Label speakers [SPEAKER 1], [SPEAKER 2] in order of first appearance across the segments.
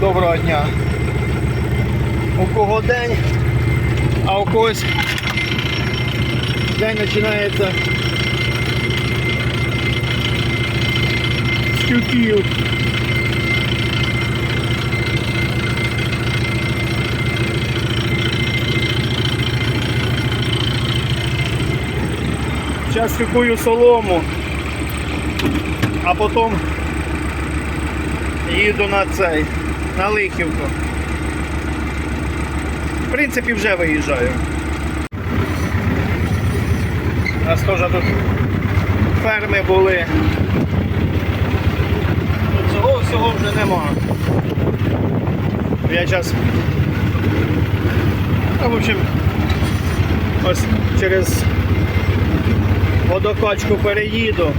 [SPEAKER 1] Доброго дня. У кого день, а у когось день починається з тюків. Зараз тюкую солому, а потім їду на цей, на Лихівку. В принципі, вже виїжджаю. У нас теж тут ферми були. Цього всього вже нема. Я зараз. А, в общем, ось через водокачку переїду.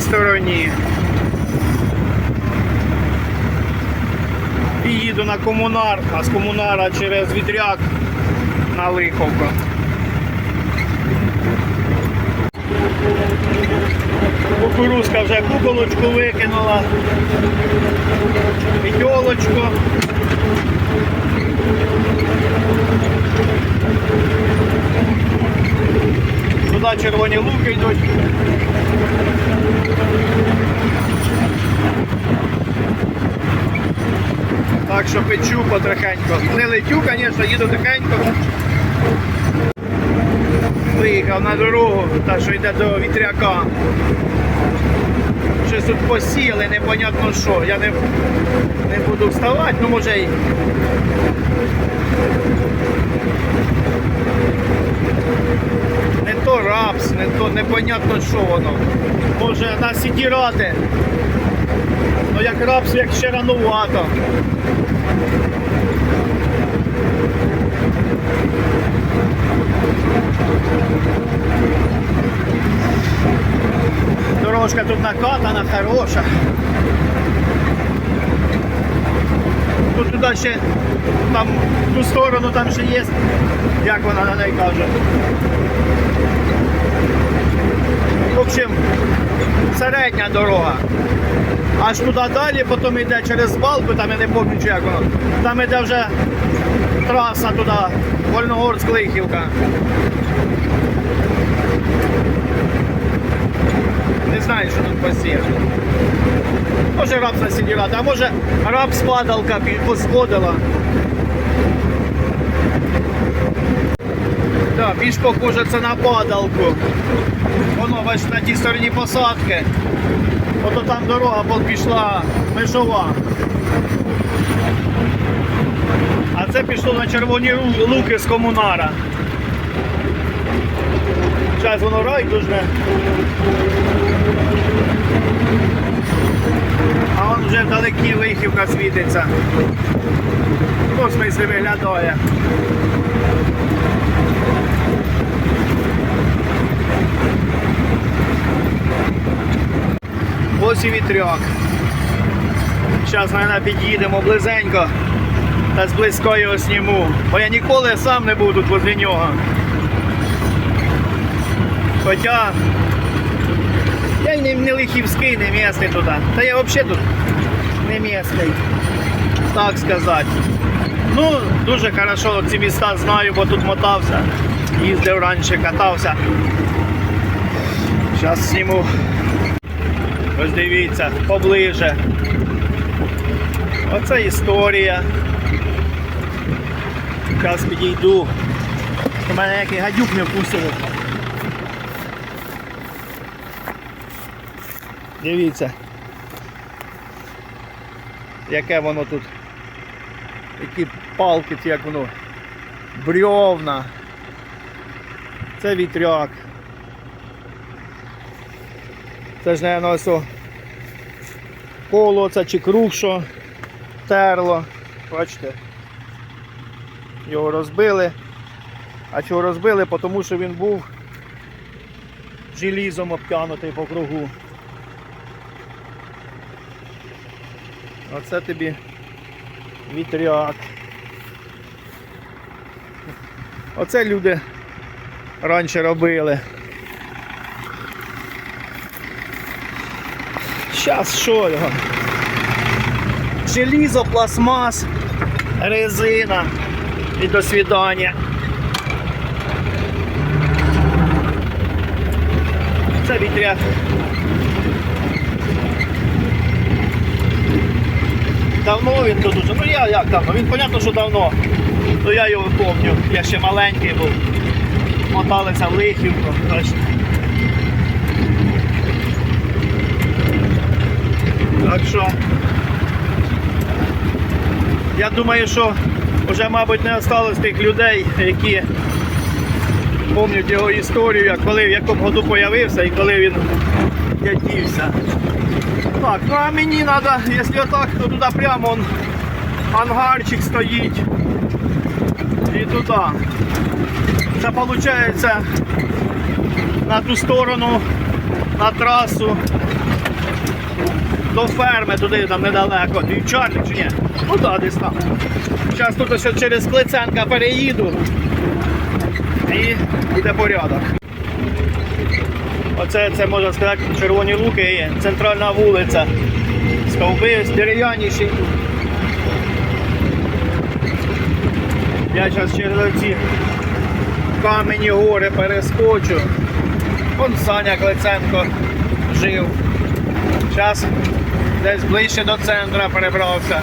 [SPEAKER 1] Стороні. І їду на комунар, а з комунара через вітряк на Лиховку. Кукурузка вже куколочку викинула. П'ятьолочку. Туди червоні луки йдуть. Так що печу потрохенько. Не летю, звісно, їду тихенько. Виїхав на дорогу, та що йде до вітряка. Щось тут посіяли, непонятно що. Я не, не буду вставати, ну може й. То рапс, не то непонятно що воно. Може нас і дірати. Ну як рапс, як ще ранувато. Дорожка тут накатана, хороша. Тут туди ще, там, в ту сторону там ще є, як вона на неї каже. Общем, середня дорога. Аж туди далі, потім йде через балку, там я не пам'ятаю, як воно. Там йде вже траса туди, Вольногорськ-Лихівка. Не знаю, що тут посіяно. Може рапс насідірати, а може рапс падалка пі- Так, більш похоже це на падалку. Воно бачиш на тій стороні посадки. Ото там дорога пішла межова. А це пішло на червоні луки з комунара. Зараз воно райдужне. А вон вже вдалекі лихівка світиться. В космосі виглядає. Ось і вітряк. Зараз, мабуть, під'їдемо близенько та зблизько його зніму. Бо я ніколи сам не був тут возле нього. Хоча я не, не лихівський, не місний туди. Та я взагалі тут не місний. Так сказати. Ну, дуже хорошо ці міста знаю, бо тут мотався. Їздив раніше, катався. Зараз зніму. Ось дивіться, поближе. Оце історія. Зараз підійду. У мене який гадюк не вкусив. Дивіться. Яке воно тут. Які палки, ці, як воно. Брьовна. Це вітряк. Це ж, наверное, ось коло це чи круг, що терло. Бачите? Його розбили. А чого розбили? Тому що він був желізом обтянутий по кругу. Оце тобі вітряк. Оце люди раніше робили. Зараз що його? Желізо, пластмас, резина. І до свидання. Це вітряк. Давно він тут уже. Ну я як давно? Він понятно, що давно. Ну я його пам'ятаю. Я ще маленький був. Моталися в лихівку. Так що. Я думаю, що вже, мабуть, не осталось тих людей, які пам'ятають його історію, як коли в якому году появився і коли він дядівся. Так, ну а мені треба, якщо так, то туди прямо он, ангарчик стоїть. І туди. Це виходить на ту сторону, на трасу. До ферми туди там недалеко. Вівчарник чи ні? Ну так, десь там. Зараз тут ще через Клиценка переїду. І буде порядок. Оце це можна сказати червоні луки є. Центральна вулиця. Стовби дерев'яніші. Я зараз через ці камені гори перескочу. Вон Саня Клиценко жив. Зараз десь ближче до центра перебрався.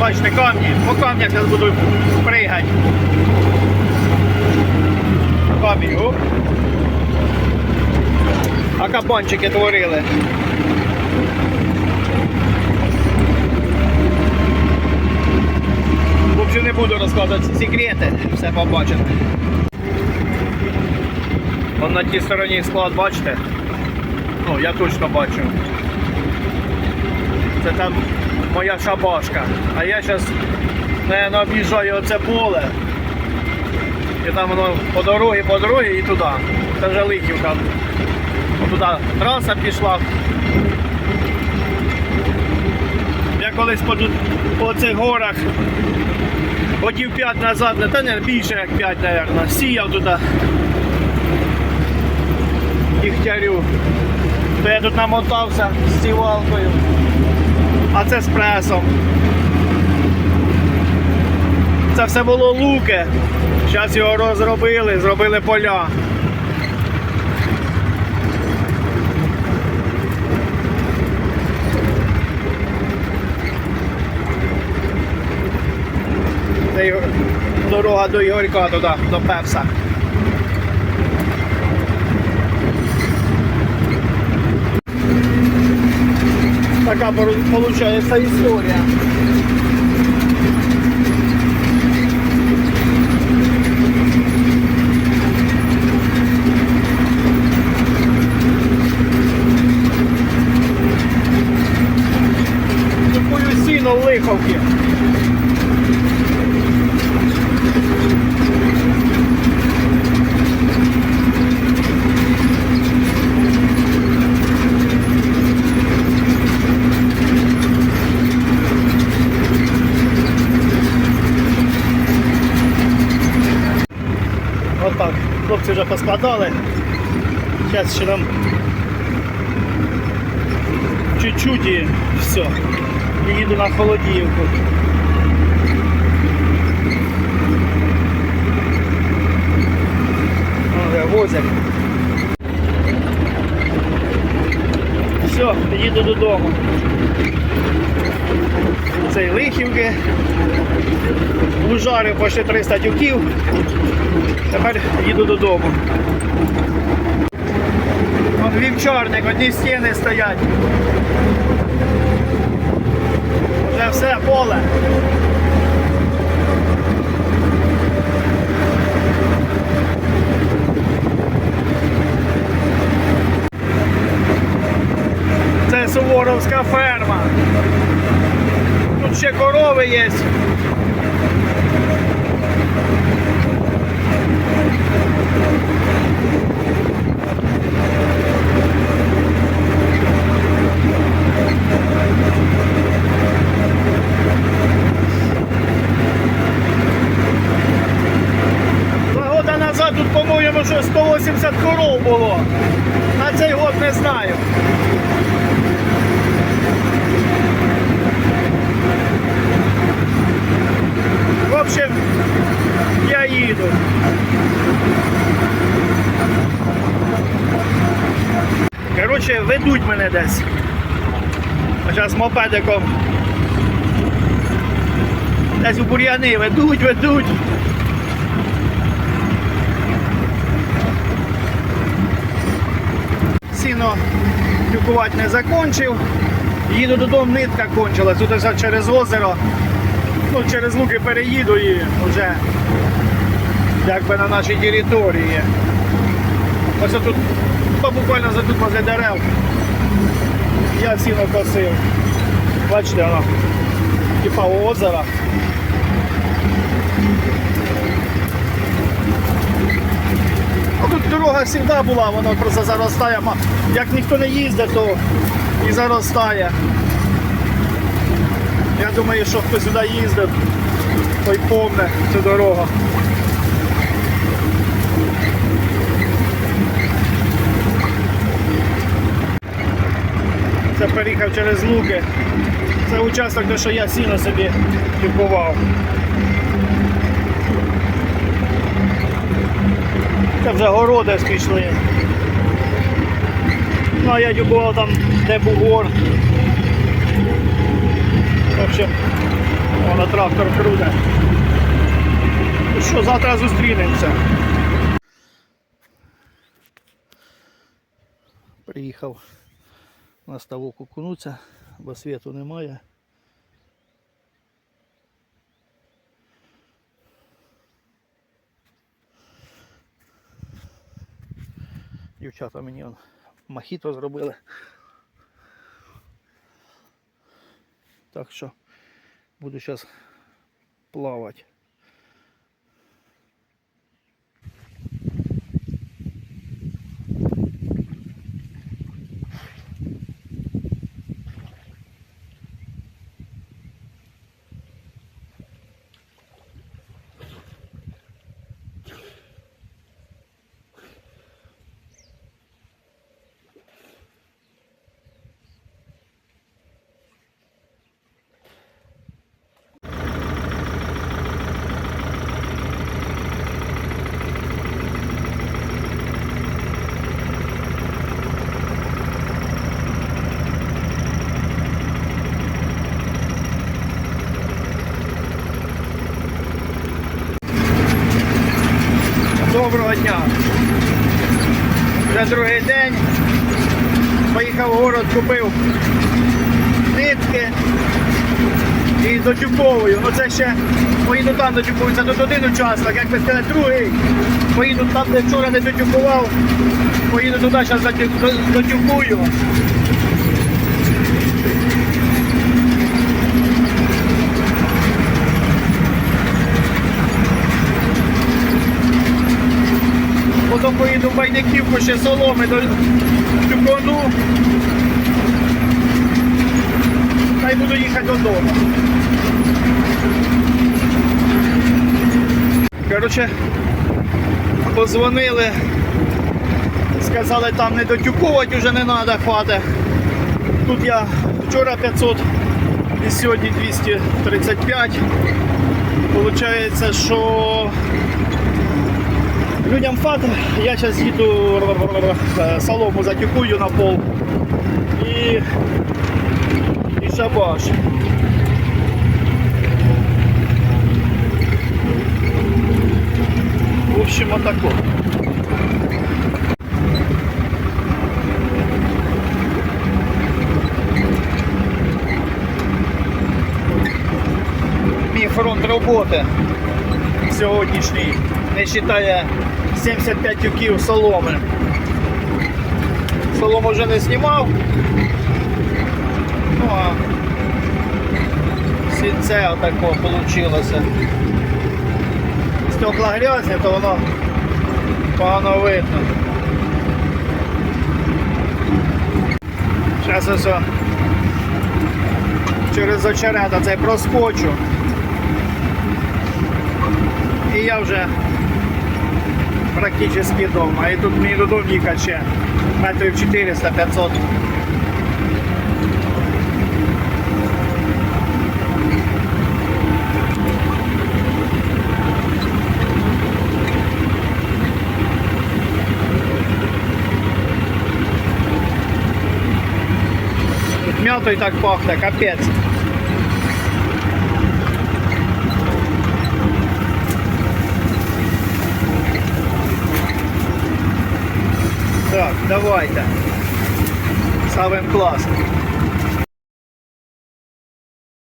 [SPEAKER 1] Бачите, камні, по камнях зараз буду пригати. Камінь, оп. А кабанчики творили. В не буду розказувати секрети, все побачите. Вон на тій стороні склад, бачите? Ну, я точно бачу. Це там моя шабашка. А я зараз, наверное, об'їжджаю оце поле. І там воно по дорозі, по дорозі і туди. Це вже лихівка. Туди траса пішла. Я колись по, по цих горах годів 5 назад, та не більше як 5, мабуть, сіяв туди. Дігтярю. То я тут намотався з сівалкою. А це з пресом. Це все було луки. Зараз його розробили, зробили поля. Дорога до Ігорька туди, до Пепса. Така виходить історія. Купую сіно в лиховки. Отак. Хлопці вже поскладали. Зараз ще нам чуть-чуть і все. І їду на холодівку. Вже возять. Все, їду додому. Цей лихівки. Лужари по ще 300 тюків. Тепер їду додому. От вівчарник, одні стіни стоять. Вже все поле. Це Суворовська ферма. Ще корови є. 80 коров було. На цей год не знаю. В общем, я їду. Коротше, ведуть мене десь. Зараз мопедиком. Десь у бур'яни ведуть, ведуть. Сіно тюкувати не закончив. Їду додому, нитка кончилась. Тут через озеро. Ну, через луки переїду і вже якби на нашій території. Ось тут буквально за тут возле дерев. Я сіно косив. Бачите, воно типа озера. А тут дорога завжди була, воно просто заростає. Як ніхто не їздить, то і заростає. Я думаю, що хто сюди їздить, той помне цю дорогу. Це переїхав через луки. Це участок, де що я сіно собі купував. Це вже городи ж пішли. Ну а я дюбував там, де був бугор. В общем, воно трактор круте. Ну що, завтра зустрінемося. Приїхав на ставок окунуться, бо світу немає. Дівчата мені он мохіто зробили. Так що буду зараз плавати. Доброго дня. Вже другий день. Поїхав в город, купив нитки і дотюковую. Ну це ще поїду там дотюкую. Це тут один участок, як би сказати, другий. Поїду там, де вчора не дотюкував. Поїду туди, зараз дотюкую. Потім поїду в Байдиківку ще соломи до тюкону. Та й буду їхати додому. Коротше, позвонили, сказали, там не дотюковувати вже не треба, хватить. Тут я вчора 500 і сьогодні 235. Получається, що людям фат, я зараз їду е, солому затюкую на пол і, і шабаш. В общем, отако. Мій фронт роботи сьогоднішній не вважає 75 тюків соломи. Солому вже не знімав. Ну а сінце отако вийшло. Стекла грязні, то воно погано видно. Зараз ось через очерета цей проскочу. І я вже практично дома. І тут мені додому їхати ще метрів 400-500. Тут м'ятою так пахне, капець. Так, давайте. Ставимо клас.